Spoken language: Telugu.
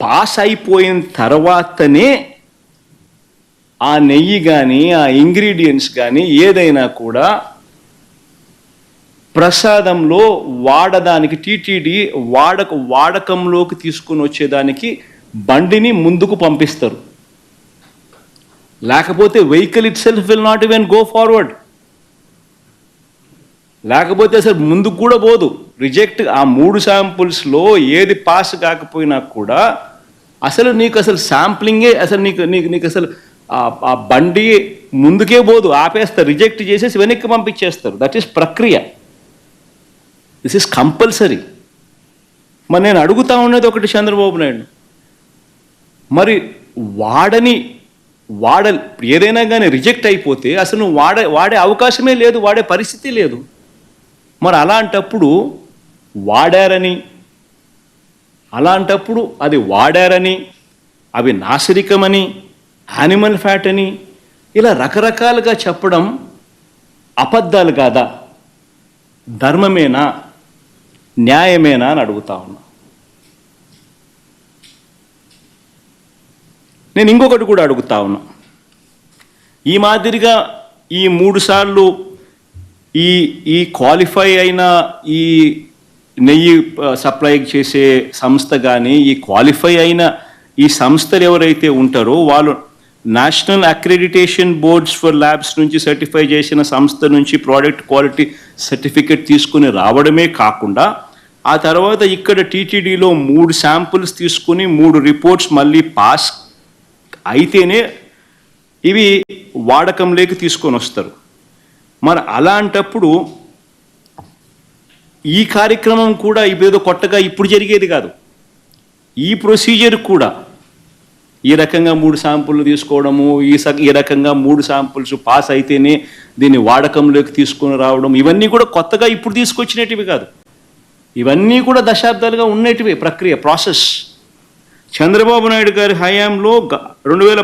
పాస్ అయిపోయిన తర్వాతనే ఆ నెయ్యి కానీ ఆ ఇంగ్రీడియంట్స్ కానీ ఏదైనా కూడా ప్రసాదంలో వాడడానికి టీటీడీ వాడక వాడకంలోకి తీసుకుని వచ్చేదానికి బండిని ముందుకు పంపిస్తారు. లేకపోతే vehicle itself will not even go forward లేకపోతే అసలు ముందుకు కూడా పోదు. రిజెక్ట్ ఆ మూడు శాంపుల్స్లో ఏది పాస్ కాకపోయినా కూడా అసలు నీకు అసలు శాంప్లింగే అసలు నీకు నీకు నీకు అసలు ఆ- బండి ముందుకే పోదు. ఆపేస్తారు రిజెక్ట్ చేసేసి వెనక్కి పంపించేస్తారు. దట్ ఈస్ ప్రక్రియ. దిస్ ఇస్ కంపల్సరీ మరి నేను అడుగుతా ఉన్నది ఒకటి చంద్రబాబు నాయుడు. మరి వాడని వాడ ఏదైనా కానీ రిజెక్ట్ అయిపోతే అసలు నువ్వు వాడే వాడే అవకాశమే లేదు వాడే పరిస్థితి లేదు. మరి అలాంటప్పుడు వాడారని అలాంటప్పుడు అది వాడారని అవి నాసిరికమని యానిమల్ ఫ్యాట్ అని ఇలా రకరకాలుగా చెప్పడం అబద్ధాలు కాదా? ధర్మమేనా? న్యాయమేనా అని అడుగుతా ఉన్నా. నేను ఇంకొకటి కూడా అడుగుతా ఉన్నా. ఈ మాదిరిగా ఈ మూడు సార్లు ఈ ఈ క్వాలిఫై అయిన ఈ నెయ్యి సప్లై చేసే సంస్థ కానీ ఈ క్వాలిఫై అయిన ఈ సంస్థలు ఎవరైతే ఉంటారో వాళ్ళు national accreditation boards for labs నుంచి సర్టిఫై చేసిన సంస్థ నుంచి ప్రోడక్ట్ క్వాలిటీ సర్టిఫికెట్ తీసుకుని రావడమే కాకుండా ఆ తర్వాత ఇక్కడ టీటీడీలో మూడు శాంపుల్స్ తీసుకుని మూడు రిపోర్ట్స్ మళ్ళీ పాస్ అయితేనే ఇవి వాడకంలోకి తీసుకొని వస్తారు. మరి అలాంటప్పుడు ఈ కార్యక్రమం కూడా ఇదేదో కొత్తగా ఇప్పుడు జరిగేది కాదు. ఈ ప్రొసీజర్ కూడా ఈ రకంగా మూడు శాంపుల్ తీసుకోవడము ఈ ఈ రకంగా మూడు శాంపుల్స్ పాస్ అయితేనే దీన్ని వాడకంలోకి తీసుకొని రావడం ఇవన్నీ కూడా కొత్తగా ఇప్పుడు తీసుకొచ్చినటివి కాదు. ఇవన్నీ కూడా దశాబ్దాలుగా ఉన్నటివే ప్రక్రియ ప్రాసెస్. చంద్రబాబు నాయుడు గారి హయాంలో రెండు వేల